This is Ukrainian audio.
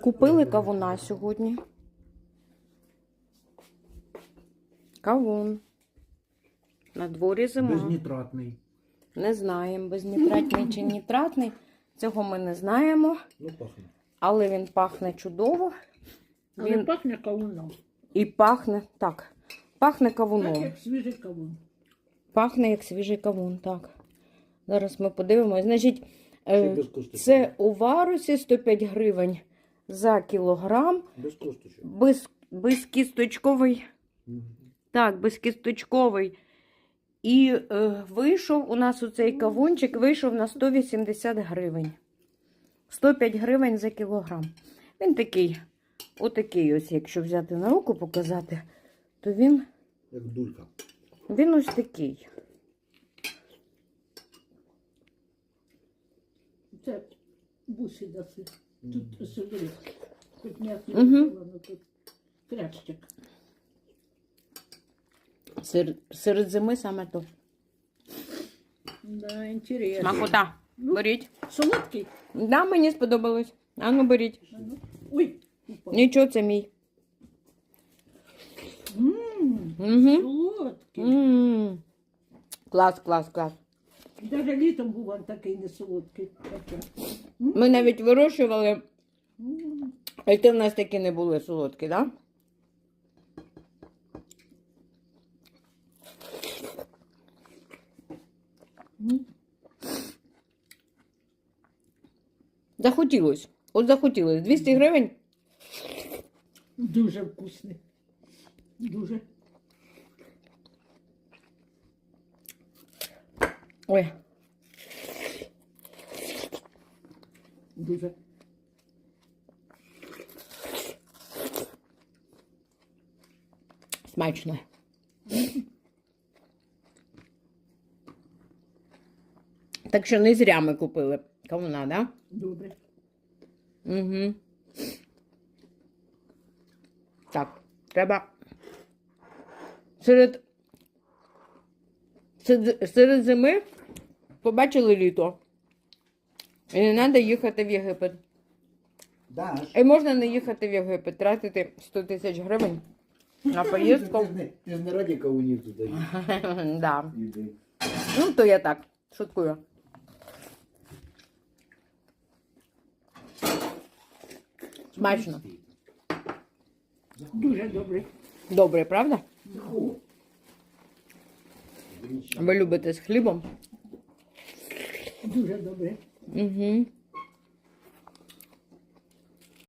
Купили кавуна сьогодні. Кавун. На дворі зима. Безнітратний. Не знаємо, безнітратний чи нітратний. Цього ми не знаємо. Ну, пахне. Але він пахне чудово. Але Він пахне кавуном. і пахне. Так. Пахне Так кавуном. як свіжий кавун. Пахне як свіжий кавун, так. Зараз ми подивимось. Значить, е, це у варусі 105 гривень за кілограм. Без косточок. Без, безкісточковий. Мгм. Так, безкісточковий. І е, вийшов у нас у цей кавунчик вийшов на 180 гривень. 105 гривень за кілограм. Він такий, отакий ось, якщо взяти на руку показати, то він, Як дулька. він ось такий. Це бусі даси. Тут сюди. Тут м'ясо Мгм. mm тут крящик. Серед, серед зими саме то. Да, інтересно. Смакота. Ну. Беріть. Солодкий? Да, мені сподобалось. А ну беріть. А ну. Ой, упав. Нічого, це мій. Ммм, Угу. солодкий. М. Клас, клас, клас. Даже літом був він такий не солодкий. Ми навіть вирощували, М. а ти в нас такі не були солодкі, так? Да? М. Захотілось. От захотілось. 200 гривень. Дуже вкусний. Дуже. Ой, Дуже. смачно. Так що не зря ми купили кавуна, да? Добре. Угу. Так, треба серед, серед, серед зими побачили літо. І не треба їхати в Єгипет. Даш. І можна не їхати в Єгипет, тратити 100 тисяч гривень на поїздку. Ти ж не- раді кавунів туди да. Ну, то я так, шуткую. Смачно. Дуже добре. Добре, правда? Ви любите з хлібом? Дуже добре. Угу.